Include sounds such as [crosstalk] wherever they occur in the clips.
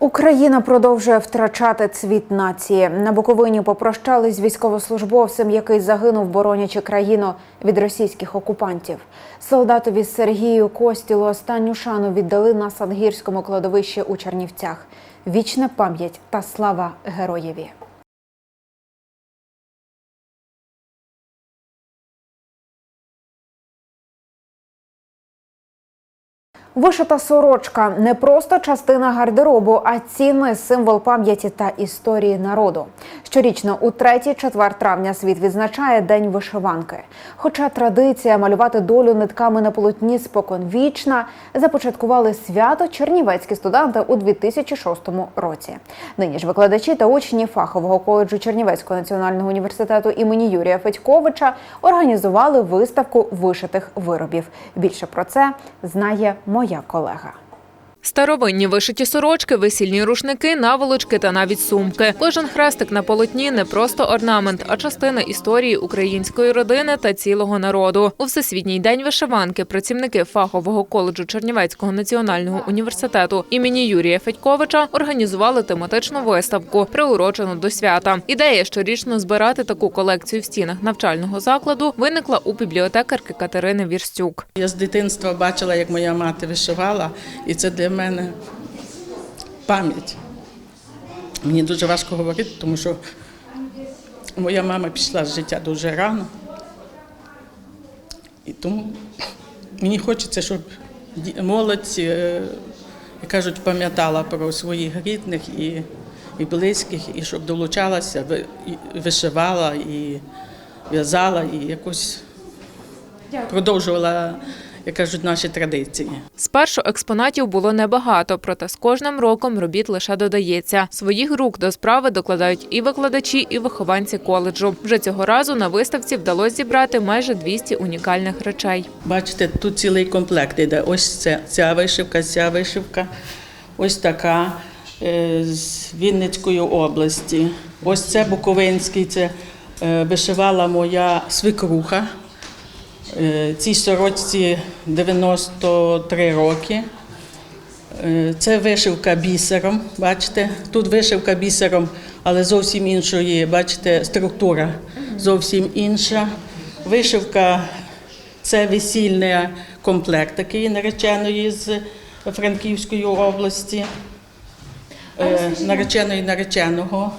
Україна продовжує втрачати цвіт нації. На Буковині попрощались з військовослужбовцем, який загинув, боронячи країну від російських окупантів. Солдатові Сергію Костілу останню шану віддали на Сангірському кладовищі у Чернівцях. Вічна пам'ять та слава героєві. Вишита сорочка не просто частина гардеробу, а цінний символ пам'яті та історії народу. Щорічно у 3-4 травня світ відзначає День вишиванки. Хоча традиція малювати долю нитками на полотні споконвічна, започаткували свято чернівецькі студенти у 2006 році. Нині ж викладачі та учні фахового коледжу Чернівецького національного університету імені Юрія Федьковича організували виставку вишитих виробів. Більше про це знає моя колега. Старовинні вишиті сорочки, весільні рушники, наволочки та навіть сумки. Кожен хрестик на полотні не просто орнамент, а частина історії української родини та цілого народу. У всесвітній день вишиванки працівники фахового коледжу Чернівецького національного університету імені Юрія Федьковича організували тематичну виставку, приурочену до свята. Ідея щорічно збирати таку колекцію в стінах навчального закладу виникла у бібліотекарки Катерини Вірстюк. Я з дитинства бачила, як моя мати вишивала, і це для мене пам'ять. Мені дуже важко говорити, тому що моя мама пішла з життя дуже рано. І тому мені хочеться, щоб молодь, е, як кажуть, пам'ятала про своїх рідних і, і близьких, і щоб долучалася, вишивала, і в'язала, і якось продовжувала, як кажуть, наші традиції. Спершу експонатів було небагато, проте з кожним роком робіт лише додається. Своїх рук до справи докладають і викладачі, і вихованці коледжу. Вже цього разу на виставці вдалося зібрати майже 200 унікальних речей. Бачите, тут цілий комплект іде. Ось ця, ця вишивка, ця вишивка, ось така е, з Вінницької області. Ось це Буковинський, це е, вишивала моя свекруха. Е, Цій сорочці 93 роки. Е, Це вишивка бісером, бачите? Тут вишивка бісером, але зовсім іншої, бачите, структура зовсім інша. Вишивка це весільний комплект такий нареченої з Франківської області, е, нареченої нареченого.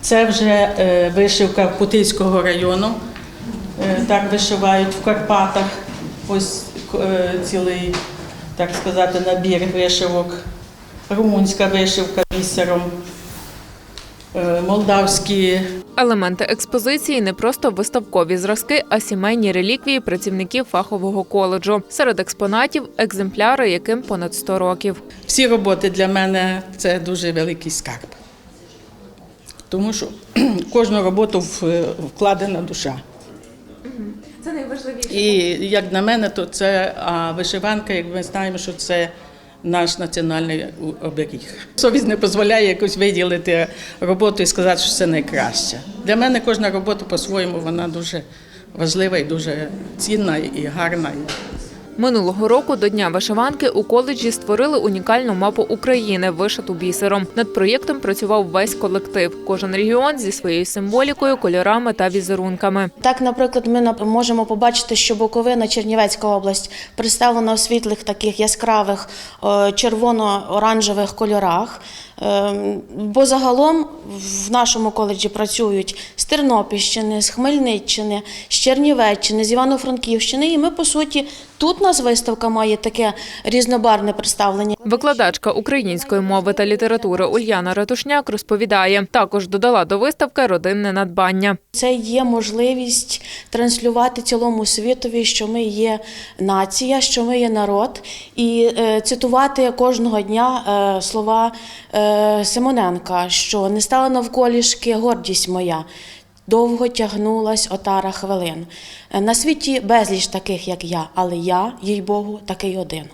Це вже вишивка Путильського району. Е, Так вишивають в Карпатах. Ось е, цілий, так сказати, набір вишивок. Румунська вишивка бісером, е, молдавські Елементи експозиції не просто виставкові зразки, а сімейні реліквії працівників фахового коледжу. Серед експонатів екземпляри, яким понад 100 років. Всі роботи для мене це дуже великий скарб. Тому що [clears throat] кожну роботу вкладена душа. Це найважливіше. І як на мене, то це а вишиванка, як ми знаємо, що це наш національний оберіг. Совість не дозволяє якось виділити роботу і сказати, що це найкраще. Для мене кожна робота по-своєму вона дуже важлива і дуже цінна і гарна. Минулого року до Дня вишиванки у коледжі створили унікальну мапу України, вишиту бісером. Над проєктом працював весь колектив. Кожен регіон зі своєю символікою, кольорами та візерунками. Так, наприклад, ми можемо побачити, що Буковина, Чернівецька область представлена у світлих таких яскравих е, червоно-оранжевих кольорах. Ем, Бо загалом в нашому коледжі працюють з Тернопільщини, з Хмельниччини, з Чернівеччини, з Івано-Франківщини. І ми, по суті, тут у нас виставка має таке різнобарне представлення. Викладачка української мови та літератури Ульяна Ратушняк розповідає, також додала до виставки родинне надбання. Це є можливість транслювати цілому світові, що ми є нація, що ми є народ, і е, цитувати кожного дня е, слова е, Симоненка, що не стала навколішки гордість моя. довго тягнулась отара хвилин. Е, На світі безліч таких, як я, але я, їй Богу, такий один.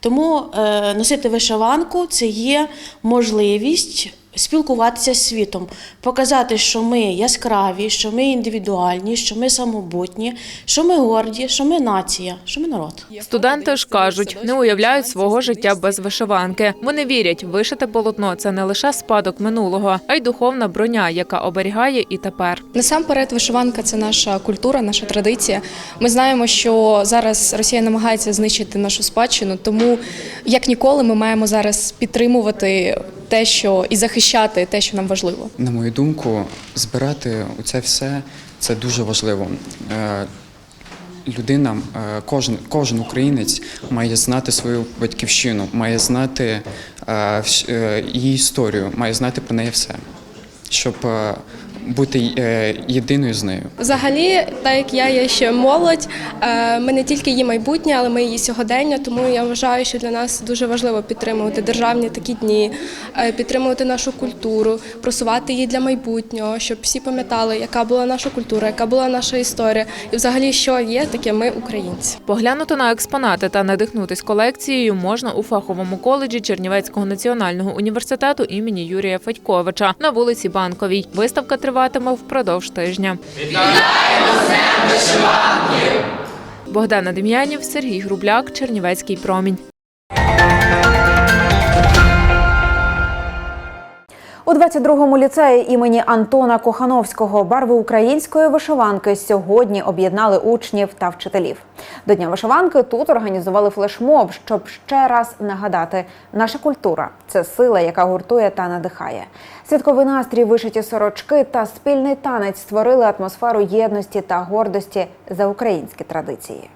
Тому е, носити вишиванку це є можливість спілкуватися з світом, показати, що ми яскраві, що ми індивідуальні, що ми самобутні, що ми горді, що ми нація, що ми народ. Студенти ж кажуть, не уявляють свого життя без вишиванки. Вони вірять, вишите полотно це не лише спадок минулого, а й духовна броня, яка оберігає і тепер. Насамперед, вишиванка це наша культура, наша традиція. Ми знаємо, що зараз Росія намагається знищити нашу спадщину, тому як ніколи ми маємо зараз підтримувати те, що і захищати те, що нам важливо. На мою думку, збирати у це все це дуже важливо. Е, Людина, е, кожен, кожен українець має знати свою батьківщину, має знати е, її історію, має знати про неї все, щоб бути е, єдиною з нею. Взагалі, так як я є ще молодь, е, ми не тільки її майбутнє, але ми її сьогодення. Тому я вважаю, що для нас дуже важливо підтримувати державні такі дні, е, підтримувати нашу культуру, просувати її для майбутнього, щоб всі пам'ятали, яка була наша культура, яка була наша історія, і взагалі, що є таке ми українці. Поглянути на експонати та надихнутись колекцією можна у фаховому коледжі Чернівецького національного університету імені Юрія Федьковича на вулиці Банковій. Виставка триватиме впродовж тижня. Богдана Дем'янів, Сергій Грубляк, Чернівецький промінь. У 22-му ліцеї імені Антона Кохановського барви української вишиванки сьогодні об'єднали учнів та вчителів. До Дня вишиванки тут організували флешмоб, щоб ще раз нагадати, наша культура це сила, яка гуртує та надихає. Святковий настрій, вишиті сорочки та спільний танець створили атмосферу єдності та гордості за українські традиції.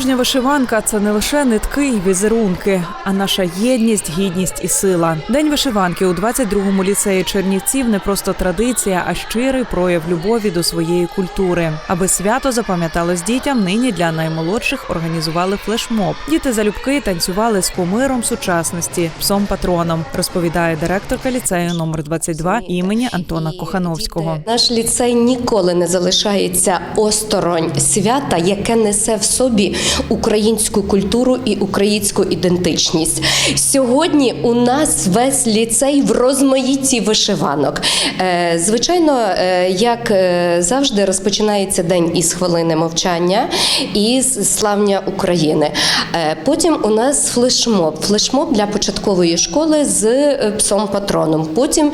Справжня вишиванка це не лише нитки й візерунки, а наша єдність, гідність і сила. День вишиванки у 22-му ліцеї Чернівців не просто традиція, а щирий прояв любові до своєї культури. Аби свято запам'яталось дітям, нині для наймолодших організували флешмоб. Діти залюбки танцювали з кумиром сучасності, псом патроном, розповідає директорка ліцею номер 22 імені Антона Кохановського. Наш ліцей ніколи не залишається осторонь свята, яке несе в собі українську культуру і українську ідентичність. Сьогодні у нас весь ліцей в розмаїтті вишиванок. Е, Звичайно, е, як е, завжди, розпочинається день із хвилини мовчання і з славня України. Потім у нас флешмоб. Флешмоб для початкової школи з псом патроном. Потім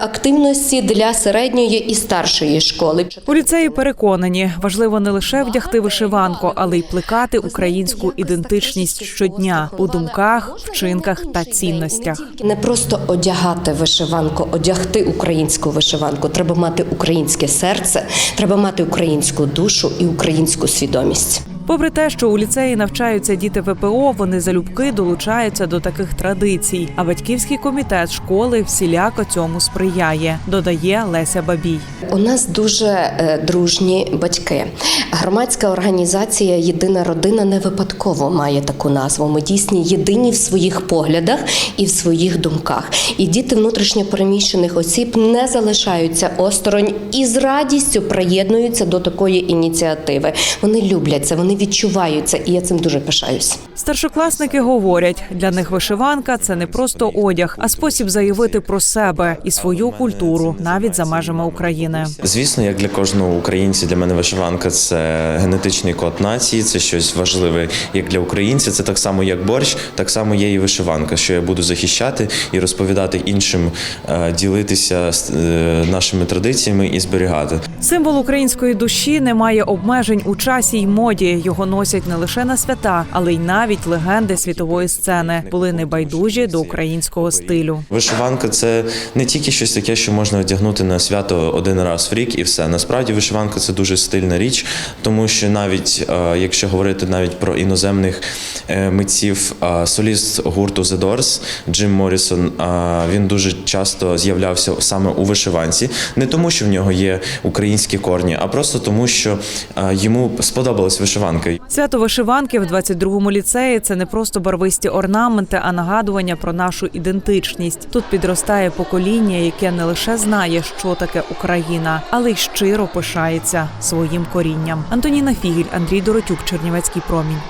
активності для середньої і старшої школи. У ліцеї переконані, важливо не лише вдягти вишиванку, але й плекати українську ідентичність щодня у думках, вчинках та цінностях. Не просто одягати вишиванку, одягти українську вишиванку. Треба мати українське серце, треба мати українську душу і українську свідомість. Попри те, що у ліцеї навчаються діти ВПО, вони залюбки долучаються до таких традицій. А батьківський комітет школи всіляко цьому сприяє, додає Леся Бабій. У нас дуже е, дружні батьки. Громадська організація Єдина родина не випадково має таку назву. Ми дійсні єдині в своїх поглядах і в своїх думках. І діти внутрішньопереміщених осіб не залишаються осторонь і з радістю приєднуються до такої ініціативи. Вони люблять це, вони відчувають це, і я цим дуже пишаюсь. Старшокласники говорять, для них вишиванка це не просто одяг, а спосіб заявити про себе і свою культуру навіть за межами України. Звісно, як для кожного українця, для мене вишиванка це генетичний код нації, це щось важливе як для українця. Це так само, як борщ, так само є і вишиванка, що я буду захищати і розповідати іншим, е, ділитися з, е, нашими традиціями і зберігати. Символ української душі не має обмежень у часі й моді, Його носять не лише на свята, але й навіть легенди світової сцени були небайдужі до українського стилю. Вишиванка це не тільки щось таке, що можна одягнути на свято один раз в рік і все. Насправді вишиванка це дуже стильна річ, тому що навіть е, якщо говорити навіть про іноземних е, митців, е, соліст гурту The Doors Джим Моррісон, він дуже часто з'являвся саме у вишиванці, не тому, що в нього є українські корні, а просто тому, що йому сподобалась вишиванка. Свято вишиванки в 22-му ліцеї це не просто барвисті орнаменти, а нагадування про нашу ідентичність. Тут підростає покоління, яке не лише знає, що таке Україна, але й щиро пишається своїм корінням. Антоніна Фігіль, Андрій Доротюк, Чернівецький промінь.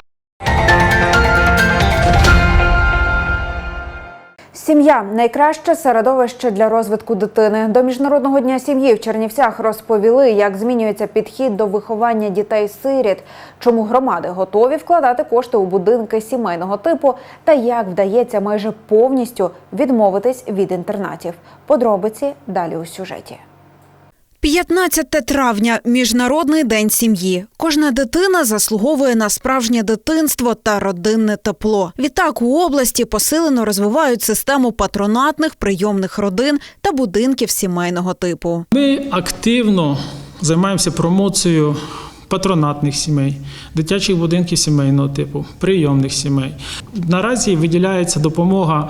Сім'я найкраще середовище для розвитку дитини. До міжнародного дня сім'ї в Чернівцях розповіли, як змінюється підхід до виховання дітей-сиріт, чому громади готові вкладати кошти у будинки сімейного типу, та як вдається майже повністю відмовитись від інтернатів. Подробиці далі у сюжеті. 15 травня міжнародний день сім'ї. Кожна дитина заслуговує на справжнє дитинство та родинне тепло. Відтак у області посилено розвивають систему патронатних прийомних родин та будинків сімейного типу. Ми активно займаємося промоцією патронатних сімей, дитячих будинків сімейного типу, прийомних сімей. Наразі виділяється допомога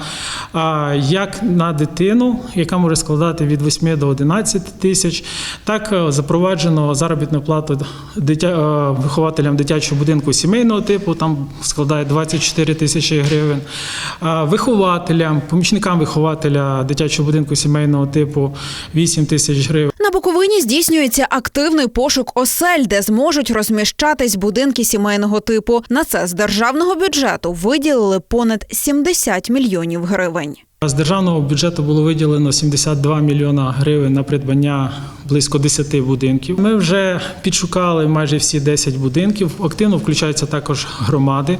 як на дитину, яка може складати від 8 до 11 тисяч, так е, запроваджено заробітну плату дитя, е, вихователям дитячого будинку сімейного типу, там складає 24 тисячі гривень. Вихователям, помічникам вихователя дитячого будинку сімейного типу 8 тисяч гривень. На Буковині здійснюється активний пошук осель, де зможуть розміщатись будинки сімейного типу. На це з державного бюджету виділили понад 70 мільйонів гривень. З державного бюджету було виділено 72 мільйона гривень на придбання близько 10 будинків. Ми вже підшукали майже всі 10 будинків. Активно включаються також громади.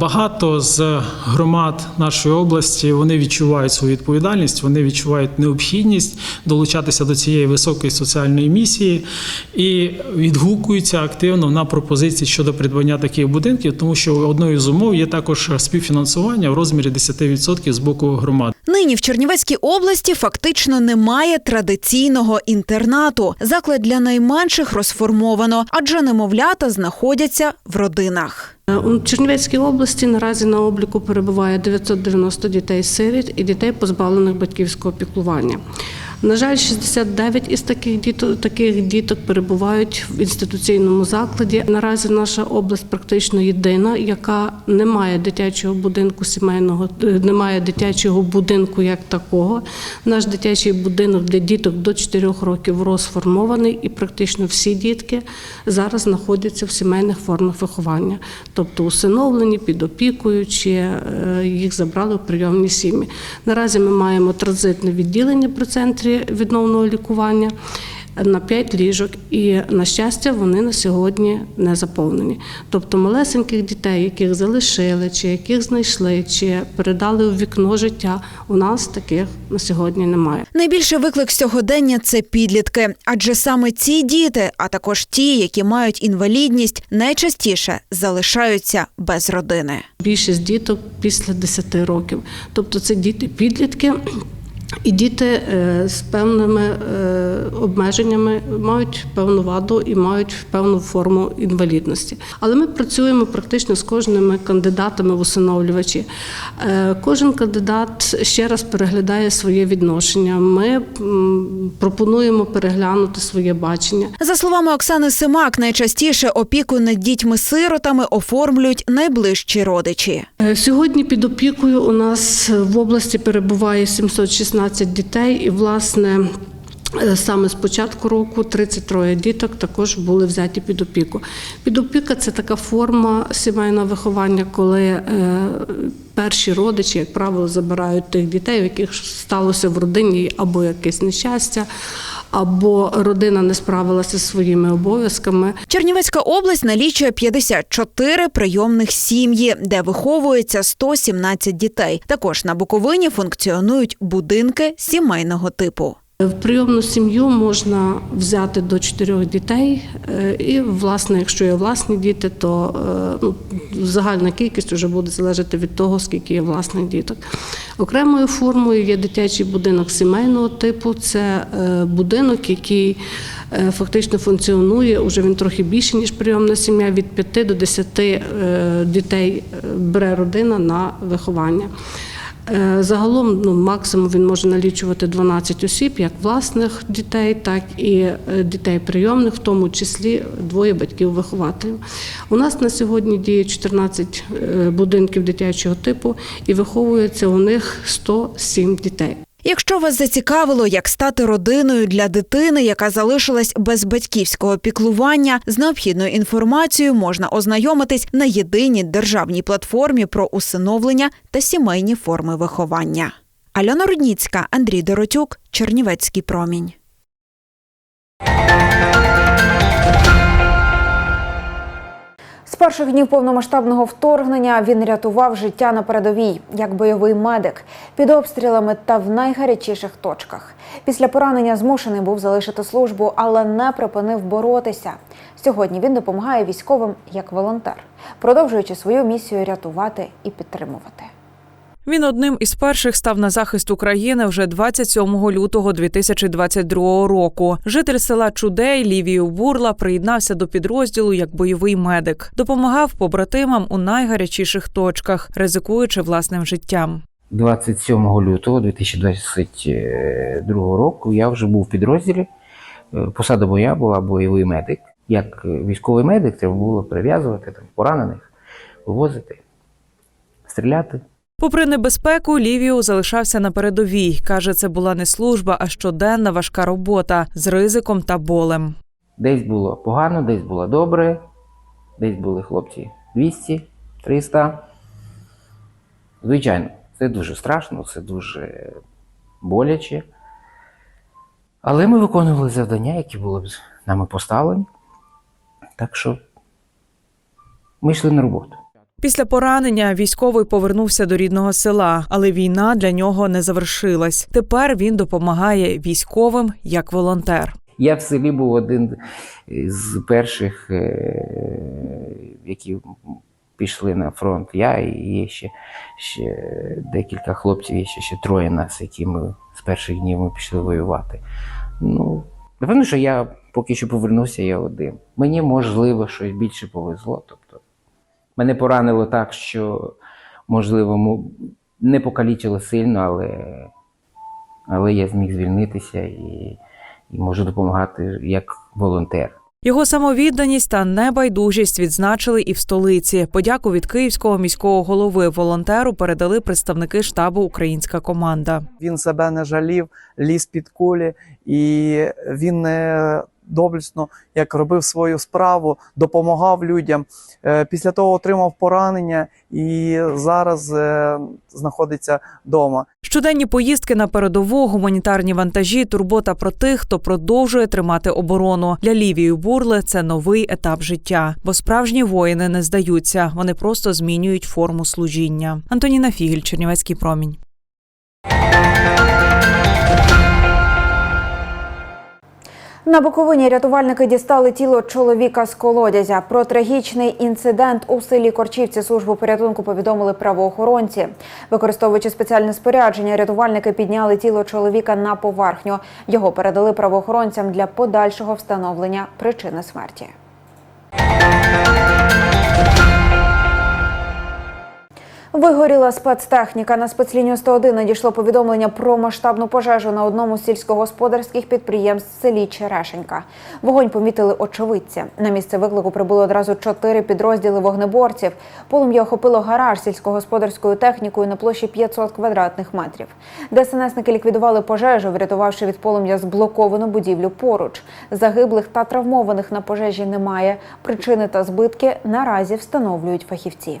Багато з громад нашої області вони відчувають свою відповідальність, вони відчувають необхідність долучатися до цієї високої соціальної місії і відгукуються активно на пропозиції щодо придбання таких будинків, тому що одною з умов є також співфінансування в розмірі 10% з боку громад. Нині в Чернівецькій області фактично немає традиційного інтернату. Заклад для найменших розформовано, адже немовлята знаходяться в родинах. У Чернівецькій області наразі на обліку перебуває 990 дітей-сиріт і дітей, позбавлених батьківського піклування. На жаль, 69 із таких діток, таких діток перебувають в інституційному закладі. Наразі наша область практично єдина, яка не має дитячого будинку сімейного, е, немає дитячого будинку як такого. Наш дитячий будинок для діток до 4 років розформований, і практично всі дітки зараз знаходяться в сімейних формах виховання, тобто усиновлені, під опікою, чи е, їх забрали в прийомні сім'ї. Наразі ми маємо транзитне відділення при центрі відновного лікування. На 5 ліжок, і на щастя, вони на сьогодні не заповнені. Тобто малесеньких дітей, яких залишили, чи яких знайшли, чи передали у вікно життя, у нас таких на сьогодні немає. Найбільший виклик сьогодення це підлітки, адже саме ці діти, а також ті, які мають інвалідність, найчастіше залишаються без родини. Більшість діток після 10 років, тобто це діти-підлітки. І діти е, з певними е, обмеженнями мають певну ваду і мають певну форму інвалідності. Але ми працюємо практично з кожними кандидатами в усиновлювачі. Е, Кожен кандидат ще раз переглядає своє відношення. Ми пропонуємо переглянути своє бачення. За словами Оксани Симак, найчастіше опіку над дітьми-сиротами оформлюють найближчі родичі. Сьогодні під опікою у нас в області перебуває 716 дітей, і власне. е, Саме з початку року 33 діток також були взяті під опіку. Підопіка це така форма сімейного виховання, коли е, перші родичі, як правило, забирають тих дітей, в яких сталося в родині або якесь нещастя, або родина не справилася зі своїми обов'язками. Чернівецька область налічує 54 прийомних сім'ї, де виховується 117 дітей. Також на Буковині функціонують будинки сімейного типу. В прийомну сім'ю можна взяти до чотирьох дітей, е, і власне, якщо є власні діти, то е, ну, загальна кількість вже буде залежати від того, скільки є власних діток. Окремою формою є дитячий будинок сімейного типу. Це е, будинок, який фактично функціонує. Уже він трохи більше ніж прийомна сім'я. Від 5 до 10 е, дітей бере родина на виховання. Е, Загалом ну, максимум він може налічувати 12 осіб, як власних дітей, так і е, дітей прийомних, в тому числі двоє батьків-вихователів. У нас на сьогодні діє 14 е, будинків дитячого типу і виховується у них 107 дітей. Якщо вас зацікавило, як стати родиною для дитини, яка залишилась без батьківського піклування, з необхідною інформацією можна ознайомитись на єдиній державній платформі про усиновлення та сімейні форми виховання. Альона Рудніцька, Андрій Доротюк, Чернівецький промінь. Перших днів повномасштабного вторгнення він рятував життя на передовій, як бойовий медик, під обстрілами та в найгарячіших точках. Після поранення змушений був залишити службу, але не припинив боротися. Сьогодні він допомагає військовим як волонтер, продовжуючи свою місію рятувати і підтримувати. Він одним із перших став на захист України вже 27 лютого 2022 року. Житель села Чудей Лівію Бурла приєднався до підрозділу як бойовий медик, допомагав побратимам у найгарячіших точках, ризикуючи власним життям. 27 лютого 2022 року я вже був в підрозділі. Е, Посада моя була бойовий медик. Як військовий медик, треба було прив'язувати там, поранених, вивозити, стріляти. Попри небезпеку, Лівіо залишався на передовій. каже, це була не служба, а щоденна важка робота з ризиком та болем. Десь було погано, десь було добре, десь були хлопці 200, 300. Звичайно, це дуже страшно, це дуже боляче. Але ми виконували завдання, які були нами поставлені. Так що ми йшли на роботу. Після поранення військовий повернувся до рідного села, але війна для нього не завершилась. Тепер він допомагає військовим як волонтер. Я в селі був один з перших, е, які пішли на фронт. Я і ще, ще декілька хлопців, є ще, ще троє нас, які ми з перших днів ми пішли воювати. Ну, напевно, що я поки що повернувся, я один. Мені можливо щось більше повезло. Тобто, мене поранило так, що можливо не покалічило сильно, але, але я зміг звільнитися і, і можу допомагати як волонтер. Його самовідданість та небайдужість відзначили і в столиці. Подяку від київського міського голови волонтеру передали представники штабу Українська команда. Він себе не жалів, ліз під кулі, і він не доблесно як робив свою справу, допомагав людям. Е, Після того отримав поранення і зараз е, знаходиться вдома. Щоденні поїздки на передову, гуманітарні вантажі, турбота про тих, хто продовжує тримати оборону. Для Лівії Бурли це новий етап життя, бо справжні воїни не здаються, вони просто змінюють форму служіння. Антоніна Фігель, Чернівецький промінь. На Буковині рятувальники дістали тіло чоловіка з колодязя. Про трагічний інцидент у селі Корчівці службу порятунку повідомили правоохоронці. Використовуючи спеціальне спорядження, рятувальники підняли тіло чоловіка на поверхню. Його передали правоохоронцям для подальшого встановлення причини смерті. Вигоріла спецтехніка. На спецлінію 101 надійшло повідомлення про масштабну пожежу на одному з сільськогосподарських підприємств в селі Черешенька. Вогонь помітили очевидці. На місце виклику прибули одразу чотири підрозділи вогнеборців. Полум'я охопило гараж сільськогосподарською технікою на площі 500 квадратних метрів. ДСНСники ліквідували пожежу, врятувавши від полум'я зблоковану будівлю поруч. Загиблих та травмованих на пожежі немає. Причини та збитки наразі встановлюють фахівці.